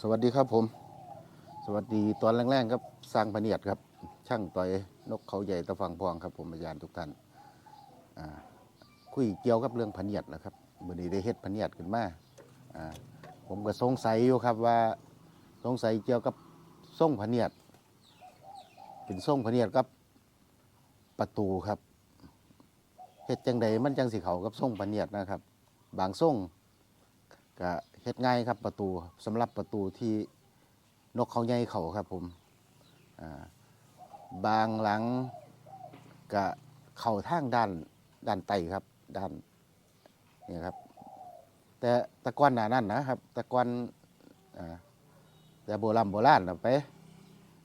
สวัสดีครับผม สวัสดีตอนแรกๆครับสร้างพเนียดครับ ช่างต่อยนกเขาใหญ่ตะฟังพองครับ ผมอาจารย์ทุกท่านคุยเกี่ยวกับเรื่องพเนียดนะครับมื่อนี้ได้เฮ็ดพเนียดขึ้นมาผมก็สงสัยอยู่ครับว่าสงสัยเกี่ยวกับส่งพเนียดเป็นส่งพเนียดกับประตูครับเฮ็ดจังใดมันจังสิเขากับส่งพเนียดนะครับ บางส่ง ก็เฮ็ดง่ายครับประตูสำหรับประตูที่นกเขาใหญ่เขาครับผมบางหลังก็เข้าทางด้านด้านไตครับด้านนี่ครับ แต่ตะกอนหนานั่นนะครับ ตะกอนแต่โบราณโบราณนะไป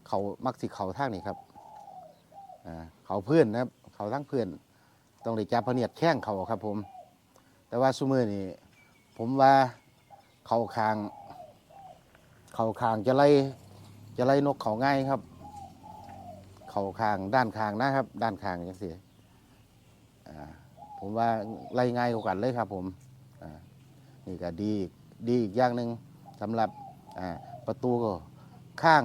เขามักสิเขาทางนี่ครับเขาเพื่อนนะครับ เขาทั้งเพื่อนต้องได้จับพะเนียดแข้งเขาครับผม แต่ว่าซุมือนี่ผมว่า เขาคาง เขาคางจะไล่จะไล่นกเขาง่ายครับ เขาคางด้านคางนะครับ ด้านคางยังเสียผมว่าไล่ง่ายกว่ากันเลยครับผมอ่านี่ก็ดีดีอีกอย่างหนึ่งสำหรับอ่าประตูก็ข้าง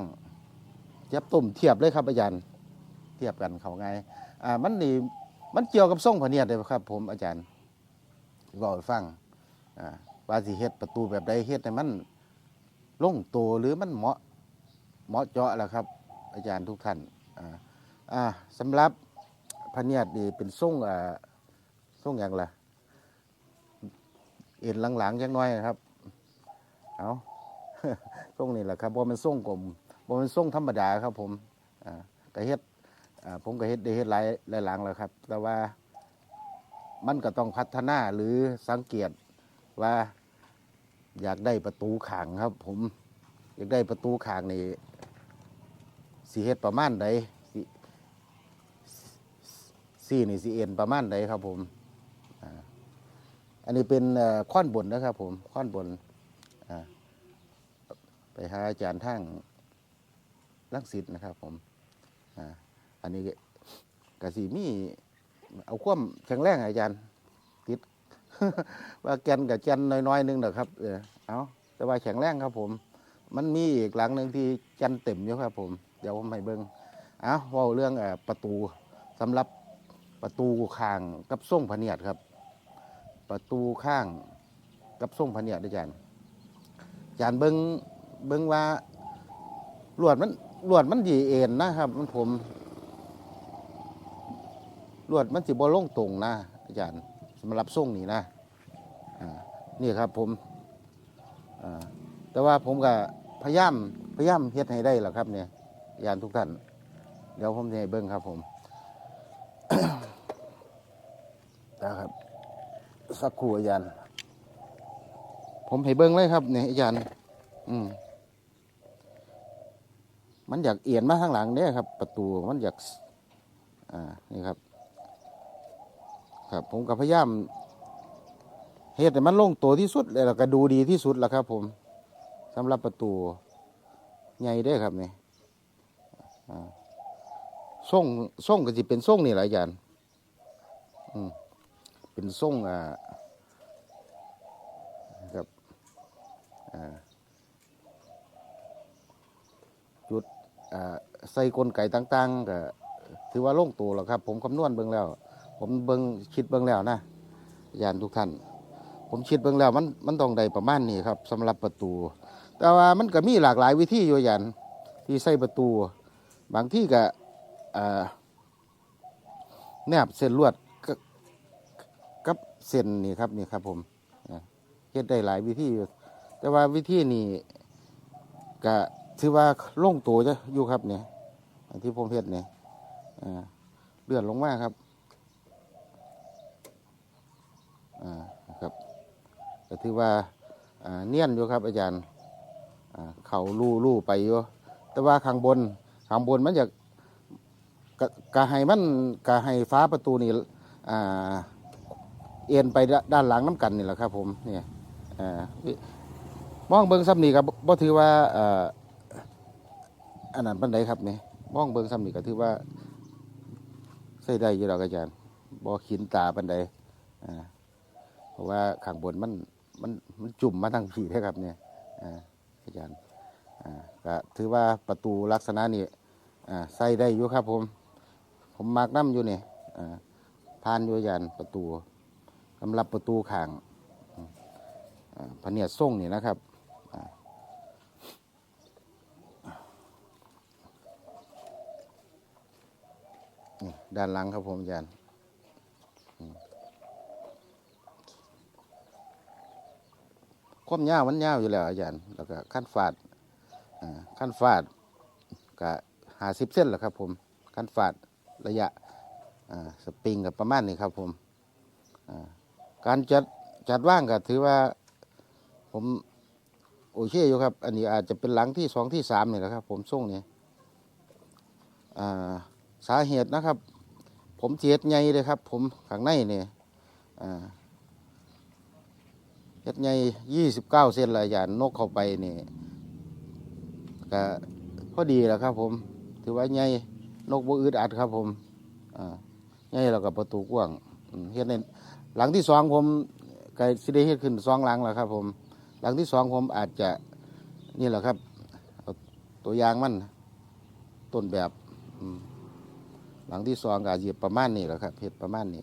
เทียบตุ่มเทียบเลยครับอาจารย์เทียบกันเขาง่ายอ่ามันนี่มันเกี่ยวกับส่งพเนียดเลยครับ ผมอาจารย์บอกให้ฟังอ่า ว่าสิเฮ็ดประตูแบบใดเฮ็ดให้มันลงตัวหรือมันเหมาะเหมาะเจาะแหละครับ อาจารย์ทุกท่านอ่าอ่าสำหรับพะเนียดนี่เป็นทรงอ่าทรงอย่างล่ะเอ็นหลังๆจังน้อยนะครับเอาทรงนี่แหละครับบ่มันทรงกลมบ่มันทรงธรรมดาครับ ผมอ่าก็เฮ็ดอ่าผมก็เฮ็ดได้เฮ็ดหลายหลายหลังแล้วครับ แต่ว่ามันก็ต้องพัฒนาหรือสังเกตว่า อยากได้ประตูขางครับ ผม อยากได้ประตูขางนี่สีเฮ็ดประมาณใดสิสี่นี่สีเอ็นประมาณใดครับ ผมอันนี้เป็นข้อนบนนะครับ ผมข้อนบนอ่าไปหาอาจารย์ทั้งลังสิตนะครับ ผมอันนี้กะสีมีเอาควมแข็งแรงอาจารย์ ว่าแกนกับแกนน้อยๆหนึงนะครับ เออเอาแต่ว่าแข็งแรงครับผม มันมีอีกหลังหนึ่งที่แกนเต็มอยู่ครับ ผมเดี๋ยวผมให้เบิ้งเอาว่าเรื่องอประตูสำหรับประตูข้างกับส่งพเนียดครับ ประตูข้างกับส่งพเนียดด้วยกันอาจารย์เบิ้งเบิ้งว่าลวดมันลวดมันดีเอ็นนะครับ มันผมลวดมันสิบ่ลงตรงนะอาจารย์สำหรับส่งนี่นะ นี่ครับผมอ่าแต่ว่าผมก็พยายามพยายามเฮ็ดให้ได้แหละครับ เนี่ยยานทุกท่าน เดี๋ยวผมจะให้เบิ้งครับผมนะครับสักครู่อาจารย์ผมให้เบิ้งเลยครับเนี่ยอาจารย์อืมมันอยากเอียนมาข้างหลังเนี่ยครับ ประตูมันอยาก อ่านี่ครับ ครับ ผมก็พยายาม เฮ็ดให้มันลงตัวที่สุดแล้วก็ดูดีที่สุดแล้วครับ ผมสำหรับประตูใหญ่เด้ครับนี่อ่าส่งส่งก็สิเป็นส่งนี่แหละอาจารย์อืมเป็นส่งอ่าครับอ่าจุดอ่าใส่กลไกต่างๆก็ถือว่าลงตัวแล้วครับ ผมคำนวณเบิ่งแล้ว ผมเบิ่งคิดเบิ่งแล้วนะยานทุกท่าน ผมคิดเบิ่งแล้วมันมันต้องได้ประมาณนี้ครับสำหรับประตู แต่ว่ามันก็มีหลากหลายวิธีอยู่ยันที่ใส่ประตู บางที่ก็แนบเส้นลวดกับกับเส้นนี่ครับนี่ครับผมเฮ็ดได้หลายวิธีอยู่แต่ว่าวิธีนี้ก็ถือว่าลงตัวจะอยู่ครับเนี่ยที่ผมเฮ็ดเนี่ยเลื่อนลงมาครับ อ่านะครับ ก็ถือว่าเนียนอยู่ครับอาจารย์เขาลู่ลู่ไปอยู่แต่ว่าข้างบนข้างบนมันจะกะกะให้มันกะให้ฟ้าประตูนี่เอ็นไปด้านหลังน้ำกันนี่แหละครับ ผมเนี่ยอมองเบิ้งซ้ำนี่กับบ่ถือว่าอันนั้นปันไดครับเนี่ยมองเบิ้งซ้ำนี่ก็ถือว่าใส่ได้อยู่ดอกอาจารย์บ่ขินตาปันไดเพราะว่าข้างบนมัน มันมันจุ่มมาทางผีได้ครับเนี่ยอ่าอาจารย์อ่าก็ถือว่าประตูลักษณะนี้อ่าใส่ได้อยู่ครับผม ผมมักน้ำอยู่เนี่อ่าผ่านอยู่ยันประตูสำหรับประตูข้างอ่าพเนียดส่งนี่นะครับด้านหลังครับผมอาจารยั ความยาวมันยาวอยู่แล้วอาจารย์แล้วก็ขั้นฟาดขั้นฟาดก็หาสิบเส้นแหละครับผมขั้นฟาดระยะสปริงกับประมาณนี้ครับผมการจัดจัดว่างก็ถือว่าผมโอเคอยู่ครับ อันนี้อาจจะเป็นหลังที่สองที่สามนี่แหละครับผมส่งนี่สาเหตุนะครับ ผมเจียดไงเลยครับ ผมข้างในเนี่อ่า เฮ็ดใหญ่ยี่สิบเก้าเซนละยานนกเข้าไปนี่ก็พอดีแหล้วครับผม ถือว่าใหญ่นกบ่อึดอัดครับผมอ่าใหญ่แล้วก็ประตูกว้างเฮ็ดในหลังที่สองผมก็สิได้เฮ็ดขึ้นสองหลังแล้วครับ ผม หลังที่สองผมอาจจะนี่แหละครับ ตัวอย่างมันต้นแบบหลังที่สองก็อาจจะประมาณนี้แหละครับเฮ็ดประมาณนี้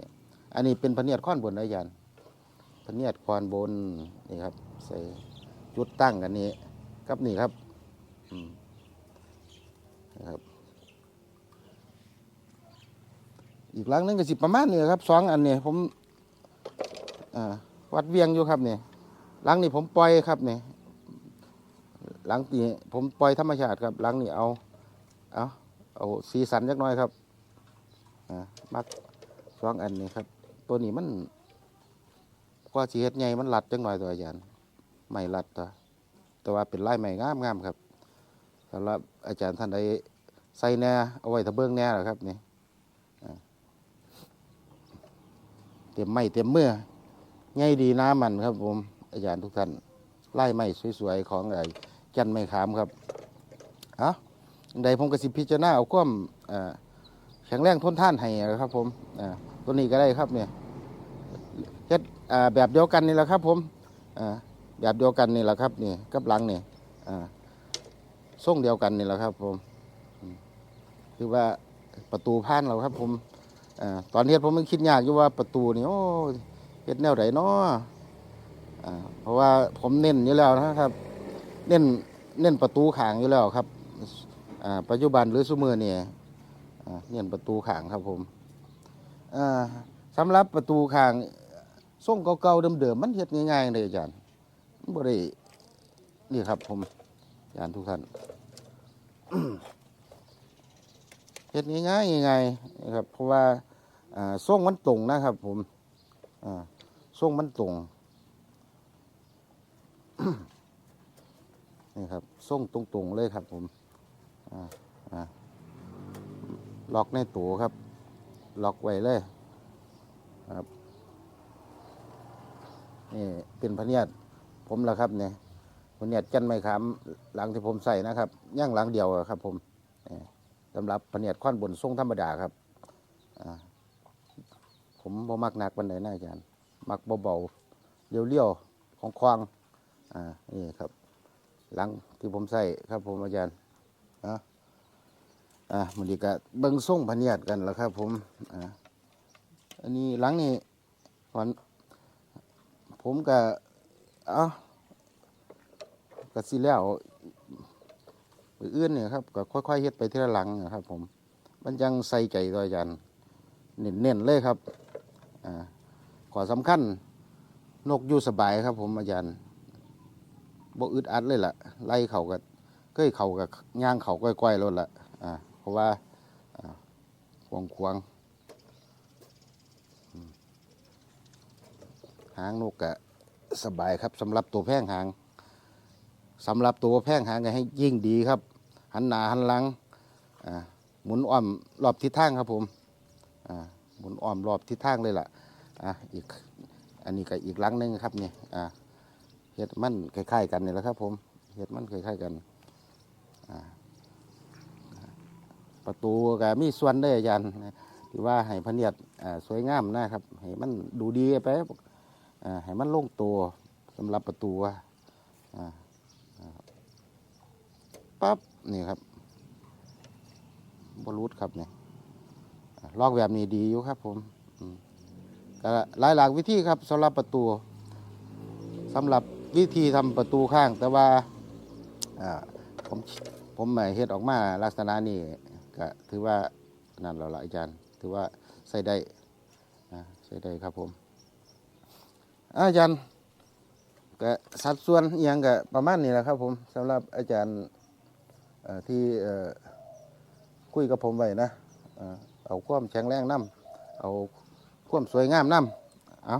อันนี้เป็นพเนียดข้อนบนนะยานพะเนียดควานบนนี่ครับ ใส่จุดตั้งกันนี้กับนี่ครับนะครับ อีกหลังนึงก็สิประมาณนี้ครับสองอันนี้ผมอ่าวัดเวียงอยู่ครับนี่หลังนี้ผมปล่อยครับนี่หลังนี้ผมปล่อยธรรมชาติครับหลังนี้เอาเอาเอาสีสันจักหน่อยครับอ่ามักสองอันนี้ครับ ตัวนี้มัน กว่าสิเฮ็ดใหญ่มันรัดจังหน่อยตัวอาจารย์ไม่รัดตัวแต่ว่าเป็นลายใหม่งามงามๆครับสำหรับอาจารย์ท่านใดใส่แน่เอาไว้ถ้าเบิ่งแน่ล่ะครับนี่เต็มไม้เต็มเมื่อใหญ่ดีน้ำมันครับ ผมอาจารย์ทุกท่านไลายไม้สวยๆของไอ้จันไม้ขามครับเอใดผมก็สิพิจารณาเอาความแข็งแรงทนทานให้ครับ ผมตัวนี้ก็ได้ครับเนี่ย แบบเดียวกันนี่แหละครับผมแบบเดียวกันนี่แหละครับนี่กับหลังนี่ส่งเดียวกันนี่แหละครับผมคือว่าประตูผ่านเราครับ ผมอตอนเฮ็ดผมมันคิดยากอยู่ว่าประตูนี่โอ้เฮ็ดแนวไหนเนาะเพราะว่าผมเน้นอยู่แล้วนะครับ เน้นเน้นประตูขางอยู่แล้วครับปัจจุบันหรือสมือนี่อ่าเน้นประตูขางครับผมสำหรับประตูขาง ส่งเก่าๆเดิมๆมันเฮ็ดง่ายๆเลยอาจารย์บ่ได้นี่ครับ ผมอาจารย์ทุกท่านเฮ็ดง่ายๆง่ายๆนะครับ เพราะว่าส่งมันตรงนะครับ ผมส่งมันตรงนี่ครับส่งตรงๆเลยครับ ผมล็อกในตัวครับ ล็อกไว้เลยครับ นี่เป็นพเนียดผมแล้วครับเนี่ยพเนียดจันไม้ขามหลังที่ผมใส่นะครับย่างหลังเดียวครับผมสำหรับพเนียดข้อนบนทรงธรรมดาครับผมบ่มักหนักวันไหนนะอาจารย์ มักเบาๆเลี้ยวๆของควางอ่านี่ครับหลังที่ผมใส่ครับผมอาจารย์อะอ่ามันดีกะเบิ้งทรงพเนียดกันแล้วครับผมอ่าอันนี้หลังนี้ก่อน ผมก็เอ้าก็สิแล้วมืออื่นเนี่ยครับก็ค่อยๆเฮ็ดไปทีละหลังนะครับ ผม มันยังใส่ใจตัวอาจารย์เน้นๆเลยครับอ่าขอสำคัญ นกอยู่สบายครับ ผมอาจารย์บ่อึดอัดเลยล่ะ ไล่เขาก็เก้ยเขากับย่างเขาก้อยๆรถละอ่าเพราะว่าอ่าควงควงๆอืม หางนกกะสบายครับสำหรับตัวแพงหางสำหรับตัวแพงหางให้ยิ่งดีครับ หันหน้าหันหลังหมุนอ้อมรอบทิศทางครับผมหมุนอ้อมรอบทิศทางเลยล่ะอ่าอีกอันนี้ก็อีกลังหนึงครับเนี่อ่าเฮ็ดมันคล้ายๆกันนี่แหละครับ ผมเฮ็ดมันคล้ายๆกันอ่าประตูก็มีส่วนได้อาจารย์ที่ว่าให้พเนียดสวยงามนะครับให้มันดูดีไป ให้มันลงตัวสำหรับประตูอ่าปั๊บนี่ครับบรูดครับเนี่ยลอกแบบนี้ดีอยู่ครับผมก็หลายหลากวิธีครับสำหรับประตูสำหรับวิธีทำประตูข้าง แต่ว่าผมผมหมายเฮ็ดออกมาลักษณะนี้ก็ถือว่านั่นแล้วละอาจารย์ ถือว่าใส่ได้ใส่ได้ครับผม อาจารย์ก็สัดส่วนอหยังก็ประมาณนี้แหละครับ ผมสำหรับอาจารย์ที่คุยกับผมไว้นะเอ่อเอาความแข็งแรงน้ำเอาความสวยงามน้ำเอา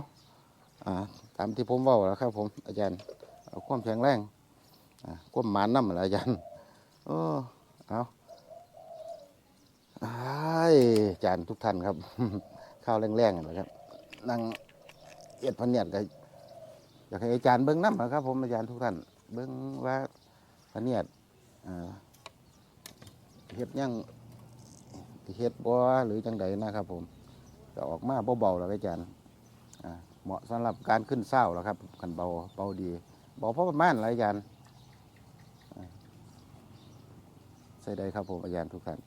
อ่าตามที่ผมว่าแล้วครับ ผมอาจารย์เอาความแข็งแรงความหมานน้ำละอาจารย์โอ้เอาอ้าอาจารย์ทุกท่านครับ ข้าวแรงๆนะครับนั่ง เอียดพันเนียดกับอยากให้อาจารย์เบิ้งน้ำนะครับ ผมอาจารย์ทุกท่านเบิ้งว่าพระเนียดอ่าเฮ็ดยังเฮ็ดบ่หรือจังใดนะครับ ผมก็ออกมาเบาๆแล้วอาจารย์อ่าเหมาะสำหรับการขึ้นเศร้าแล้วครับขันเบาเบาดีเบาพอประมาณแล้วอาจารย์ใส่ได้ครับผมอาจารย์ทุกท่าน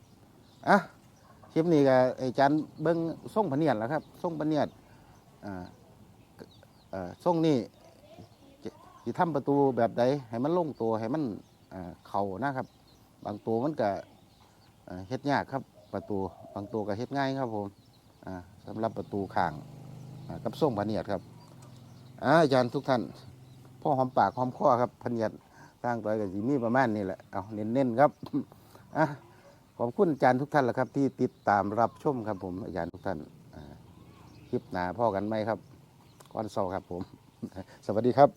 อะคลิปนี้ก็อาจารย์เบิ้งส่งพเนียดแล้วครับส่งพเนียดอ่า ทรงนี้จะจะทำประตูแบบใดให้มันลงตัวให้มันเข่านะครับ บางตัวมันก็เฮ็ดยากครับประตูบางตัวก็เฮ็ดง่ายครับผมอ่าสำหรับประตูข้างกับทรงพเนียดครับอาจารย์ทุกท่านพ่อหอมปากหอมคอครับพเนียดสร้างตัวกับสีมีประมาณนี้แหละเอาเน้นๆครับอะขอบคุณอาจารย์ทุกท่านแหละครับ ที่ติดตามรับชมครับผมอาจารย์ทุกท่านคลิปหนาพ่อกันไหมครับ วันเสาครับผม สวัสดีครับ